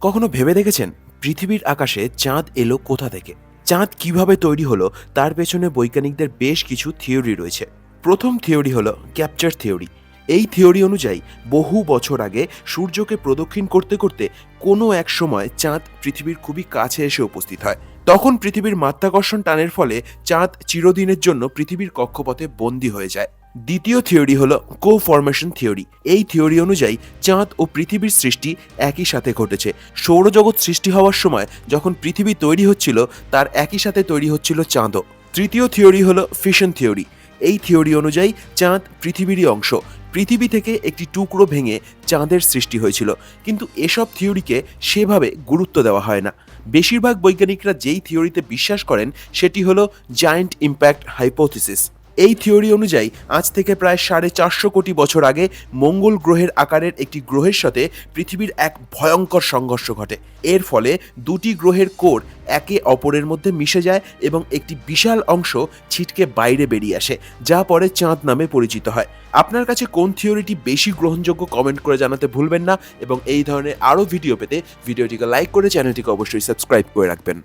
কখনো ভেবে দেখেছেন? পৃথিবীর আকাশে চাঁদ এলো কোথা থেকে? চাঁদ কীভাবে তৈরি হলো, তার পেছনে বৈজ্ঞানিকদের বেশ কিছু থিওরি রয়েছে। প্রথম থিওরি হলো ক্যাপচার থিওরি। এই থিওরি অনুযায়ী, বহু বছর আগে সূর্যকে প্রদক্ষিণ করতে করতে কোনো এক সময় চাঁদ পৃথিবীর খুবই কাছে এসে উপস্থিত হয়। তখন পৃথিবীর মাধ্যাকর্ষণ টানের ফলে চাঁদ চিরদিনের জন্য পৃথিবীর কক্ষপথে বন্দী হয়ে যায়। দ্বিতীয় থিওরি হলো কো ফরমেশন থিওরি। এই থিওরি অনুযায়ী চাঁদ ও পৃথিবীর সৃষ্টি একই সাথে ঘটেছে। সৌরজগৎ সৃষ্টি হওয়ার সময় যখন পৃথিবী তৈরি হচ্ছিল, তার একই সাথে তৈরি হচ্ছিল চাঁদও। তৃতীয় থিওরি হলো ফিশন থিওরি। এই থিওরি অনুযায়ী চাঁদ পৃথিবীরই অংশ। পৃথিবী থেকে একটি টুকরো ভেঙে চাঁদের সৃষ্টি হয়েছিল। কিন্তু এসব থিওরিকে সেভাবে গুরুত্ব দেওয়া হয় না। বেশিরভাগ বৈজ্ঞানিকরা যেই থিওরিতে বিশ্বাস করেন, সেটি হলো জায়েন্ট ইম্প্যাক্ট হাইপোথিসিস এই থিওরি অনুযায়ী আজ থেকে প্রায় সাড়ে চারশো কোটি বছর আগে মঙ্গল গ্রহের আকারের একটি গ্রহের সাথে পৃথিবীর এক ভয়ঙ্কর সংঘর্ষ ঘটে। এর ফলে দুটি গ্রহের কোর একে অপরের মধ্যে মিশে যায় এবং একটি বিশাল অংশ ছিটকে বাইরে বেরিয়ে আসে, যা পরে চাঁদ নামে পরিচিত হয়। আপনার কাছে কোন থিওরিটি বেশি গ্রহণযোগ্য কমেন্ট করে জানাতে ভুলবেন না এবং এই ধরনের আরও ভিডিও পেতে ভিডিওটিকে লাইক করে চ্যানেলটিকে অবশ্যই সাবস্ক্রাইব করে রাখবেন।